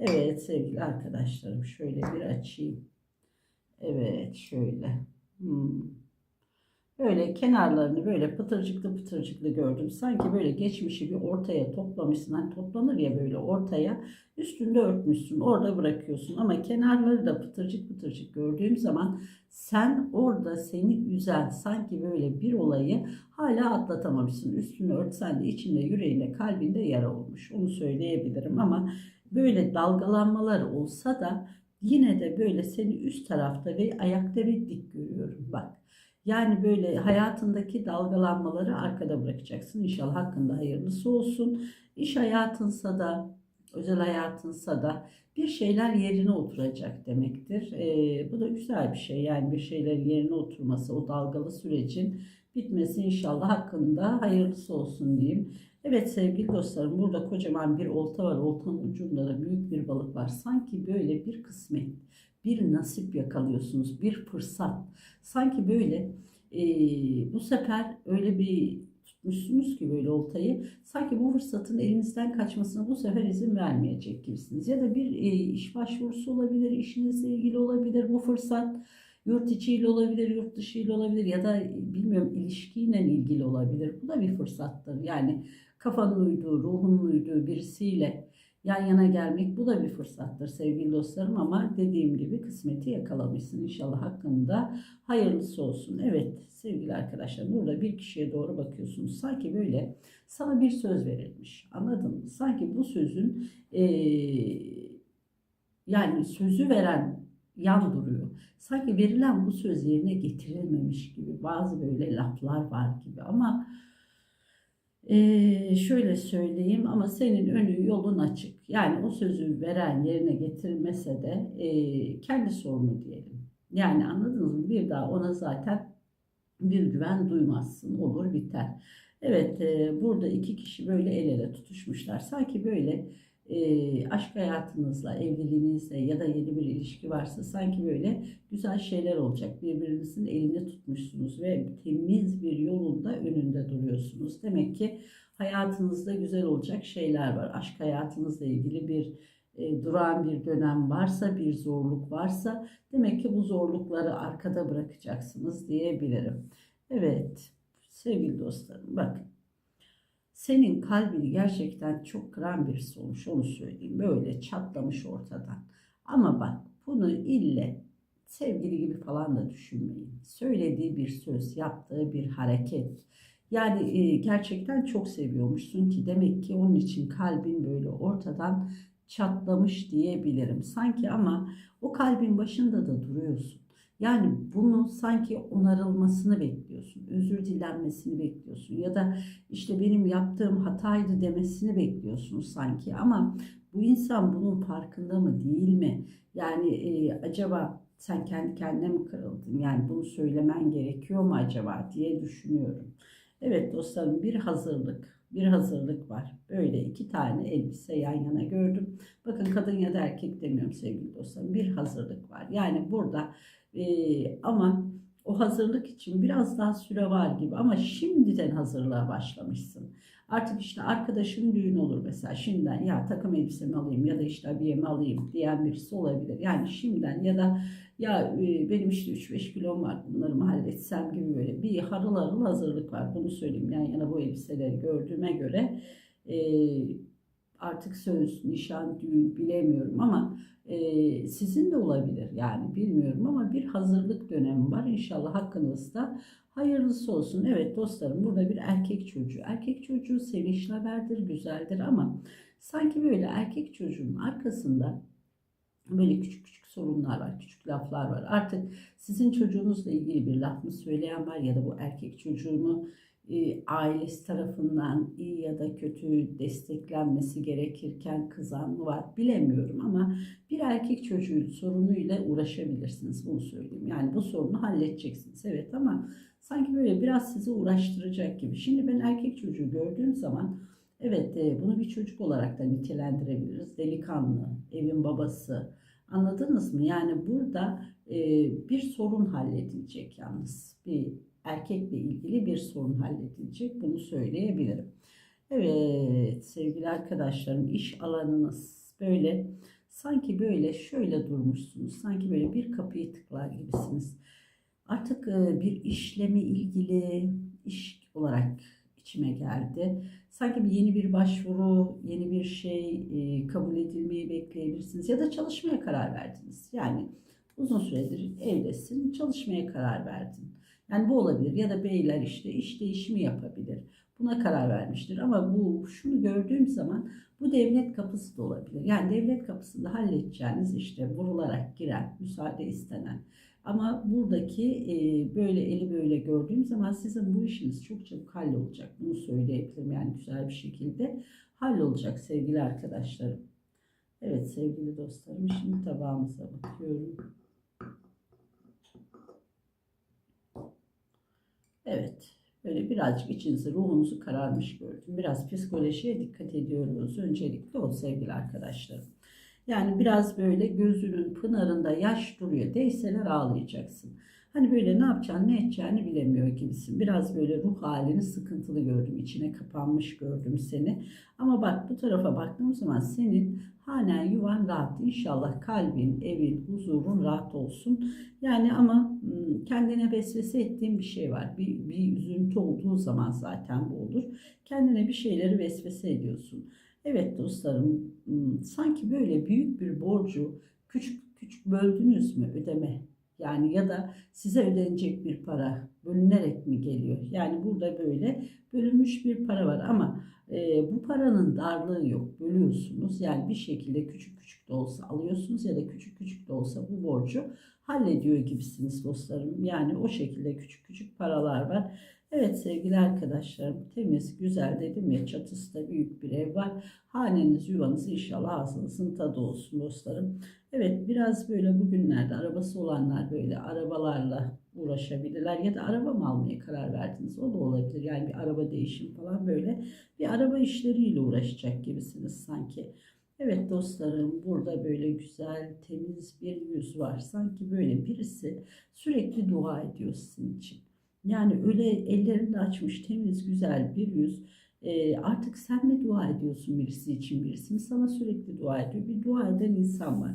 Evet sevgili arkadaşlarım şöyle bir açayım. Evet şöyle. Hmm. Böyle kenarlarını böyle pıtırcıklı pıtırcıklı gördüm. Sanki böyle geçmişi bir ortaya toplamışsın. Hani toplanır ya böyle ortaya üstünde örtmüşsün. Orada bırakıyorsun. Ama kenarları da pıtırcık pıtırcık gördüğüm zaman sen orada seni üzen sanki böyle bir olayı hala atlatamamışsın. Üstünü örtsen de içinde yüreğinde kalbinde yara olmuş. Onu söyleyebilirim ama böyle dalgalanmalar olsa da yine de böyle seni üst tarafta ve ayakta ve dik görüyorum bak. Yani böyle hayatındaki dalgalanmaları arkada bırakacaksın. İnşallah hakkında hayırlısı olsun. İş hayatınsa da özel hayatınsa da bir şeyler yerine oturacak demektir. Ee, bu da güzel bir şey. Yani bir şeylerin yerine oturması, o dalgalı sürecin bitmesi inşallah hakkında hayırlısı olsun diyeyim. Evet sevgili dostlarım burada kocaman bir olta var. Oltanın ucunda da büyük bir balık var. Sanki böyle bir kısmet, bir nasip yakalıyorsunuz, bir fırsat. Sanki böyle e, bu sefer öyle bir tutmuşsunuz ki böyle oltayı. Sanki bu fırsatın elinizden kaçmasına bu sefer izin vermeyecek gibisiniz. Ya da bir e, iş başvurusu olabilir, işinizle ilgili olabilir bu fırsat. Yurt içiyle olabilir, yurt dışıyla olabilir ya da bilmiyorum ilişkiyle ilgili olabilir. Bu da bir fırsattır. Yani kafanın uyduğu, ruhunun uyduğu birisiyle yan yana gelmek bu da bir fırsattır sevgili dostlarım ama dediğim gibi kısmeti yakalamışsın. İnşallah hakkında hayırlısı olsun. Evet sevgili arkadaşlar burada bir kişiye doğru bakıyorsunuz. Sanki böyle sana bir söz verilmiş. Anladın mı? Sanki bu sözün ee, yani sözü veren yan duruyor. Sanki verilen bu söz yerine getirilmemiş gibi bazı böyle laflar var gibi ama ee, şöyle söyleyeyim ama senin önü yolun açık. Yani o sözü veren yerine getirmese de e, kendi sorunu diyelim. Yani anladınız mı? Bir daha ona zaten bir güven duymazsın. Olur biter. Evet e, burada iki kişi böyle el ele tutuşmuşlar. Sanki böyle e, aşk hayatınızla, evliliğinizle ya da yeni bir ilişki varsa sanki böyle güzel şeyler olacak. Birbirinizin elini tutmuşsunuz ve temiz bir yolunda önünde duruyorsunuz. Demek ki hayatınızda güzel olacak şeyler var. Aşk hayatınızla ilgili bir e, duran bir dönem varsa, bir zorluk varsa demek ki bu zorlukları arkada bırakacaksınız diyebilirim. Evet sevgili dostlarım bakın senin kalbini gerçekten çok kıran birisi olmuş onu söyleyeyim. Böyle çatlamış ortadan. Ama bak bunu ille sevgili gibi falan da düşünmeyin. Söylediği bir söz, yaptığı bir hareket. Yani e, gerçekten çok seviyormuşsun ki demek ki onun için kalbin böyle ortadan çatlamış diyebilirim. Sanki ama o kalbin başında da duruyorsun. Yani bunu sanki onarılmasını bekliyorsun, özür dilenmesini bekliyorsun ya da işte benim yaptığım hataydı demesini bekliyorsun sanki ama bu insan bunun farkında mı değil mi? Yani e, acaba sen kendi kendine mi kırıldın? Yani bunu söylemen gerekiyor mu acaba diye düşünüyorum. Evet dostlarım bir hazırlık, bir hazırlık var. Böyle iki tane elbise yan yana gördüm. Bakın kadın ya da erkek demiyorum sevgili dostlarım. Bir hazırlık var. Yani burada ee, ama o hazırlık için biraz daha süre var gibi ama şimdiden hazırlığa başlamışsın. Artık işte arkadaşın düğün olur mesela şimdiden ya takım elbisemi alayım ya da işte abiyemi alayım diyen birisi olabilir. Yani şimdiden ya da ya e, benim işte 3-5 kilom var bunları mı halletsem gibi böyle bir harıl harıl hazırlık var. Bunu söyleyeyim yan yana bu elbiseleri gördüğüme göre e, artık söz, nişan, düğün bilemiyorum ama e, sizin de olabilir yani bilmiyorum ama bir hazırlık dönemi var. İnşallah hakkınızda hayırlısı olsun. Evet dostlarım burada bir erkek çocuğu. Erkek çocuğu sevinçli haberdir, güzeldir ama sanki böyle erkek çocuğun arkasında böyle küçük küçük sorunlar var, küçük laflar var. Artık sizin çocuğunuzla ilgili bir laf mı söyleyen var ya da bu erkek çocuğunu e, ailesi tarafından iyi ya da kötü desteklenmesi gerekirken kızan mı var bilemiyorum ama bir erkek çocuğu sorunuyla uğraşabilirsiniz bunu söyleyeyim. Yani bu sorunu halledeceksiniz evet ama sanki böyle biraz sizi uğraştıracak gibi. Şimdi ben erkek çocuğu gördüğüm zaman evet e, bunu bir çocuk olarak da nitelendirebiliriz. Delikanlı, evin babası anladınız mı? Yani burada e, bir sorun halledilecek yalnız. Bir erkekle ilgili bir sorun halledilecek. Bunu söyleyebilirim. Evet sevgili arkadaşlarım iş alanınız böyle sanki böyle şöyle durmuşsunuz. Sanki böyle bir kapıyı tıklar gibisiniz. Artık e, bir işlemi ilgili iş olarak içime geldi. Sanki bir yeni bir başvuru, yeni bir şey e, kabul edilmeyi bekleyebilirsiniz ya da çalışmaya karar verdiniz. Yani uzun süredir evdesin, çalışmaya karar verdin. Yani bu olabilir ya da beyler işte iş değişimi yapabilir. Buna karar vermiştir ama bu şunu gördüğüm zaman bu devlet kapısı da olabilir. Yani devlet kapısında halledeceğiniz işte vurularak giren, müsaade istenen. Ama buradaki e, böyle eli böyle gördüğüm zaman sizin bu işiniz çok çabuk hallolacak. Bunu söyleyebilirim yani güzel bir şekilde hallolacak sevgili arkadaşlarım. Evet sevgili dostlarım şimdi tabağımıza bakıyorum. Evet. Böyle birazcık içinizi, ruhunuzu kararmış gördüm. Biraz psikolojiye dikkat ediyoruz. Öncelikle o sevgili arkadaşlarım. Yani biraz böyle gözünün pınarında yaş duruyor. Değseler ağlayacaksın. Hani böyle ne yapacağını ne edeceğini bilemiyor gibisin. Biraz böyle ruh halini sıkıntılı gördüm. içine kapanmış gördüm seni. Ama bak bu tarafa baktığım zaman senin hanen yuvan rahat. İnşallah kalbin, evin, huzurun rahat olsun. Yani ama kendine vesvese ettiğin bir şey var. Bir, bir üzüntü olduğu zaman zaten bu olur. Kendine bir şeyleri vesvese ediyorsun. Evet dostlarım, ım, sanki böyle büyük bir borcu küçük küçük böldünüz mü ödeme? Yani ya da size ödenecek bir para bölünerek mi geliyor? Yani burada böyle bölünmüş bir para var ama e, bu paranın darlığı yok. Bölüyorsunuz. Yani bir şekilde küçük küçük de olsa alıyorsunuz ya da küçük küçük de olsa bu borcu hallediyor gibisiniz dostlarım. Yani o şekilde küçük küçük paralar var. Evet sevgili arkadaşlarım temiz güzel dedim ya çatısı da büyük bir ev var. Haneniz yuvanız inşallah ağzınızın tadı olsun dostlarım. Evet biraz böyle bugünlerde arabası olanlar böyle arabalarla uğraşabilirler ya da araba mı almaya karar verdiniz o da olabilir. Yani bir araba değişim falan böyle bir araba işleriyle uğraşacak gibisiniz sanki. Evet dostlarım burada böyle güzel temiz bir yüz var. Sanki böyle birisi sürekli dua ediyor sizin için. Yani öyle ellerini açmış temiz güzel bir yüz. E, artık sen mi dua ediyorsun birisi için birisi mi sana sürekli dua ediyor. Bir dua eden insan var.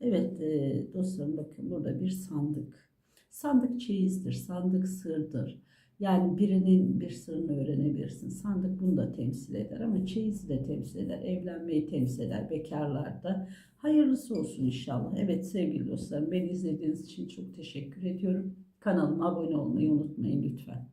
Evet e, dostlarım bakın burada bir sandık. Sandık çeyizdir, sandık sırdır. Yani birinin bir sırrını öğrenebilirsin. Sandık bunu da temsil eder ama çeyizi de temsil eder. Evlenmeyi temsil eder bekarlarda. Hayırlısı olsun inşallah. Evet sevgili dostlarım beni izlediğiniz için çok teşekkür ediyorum. Kanalıma abone olmayı unutmayın lütfen.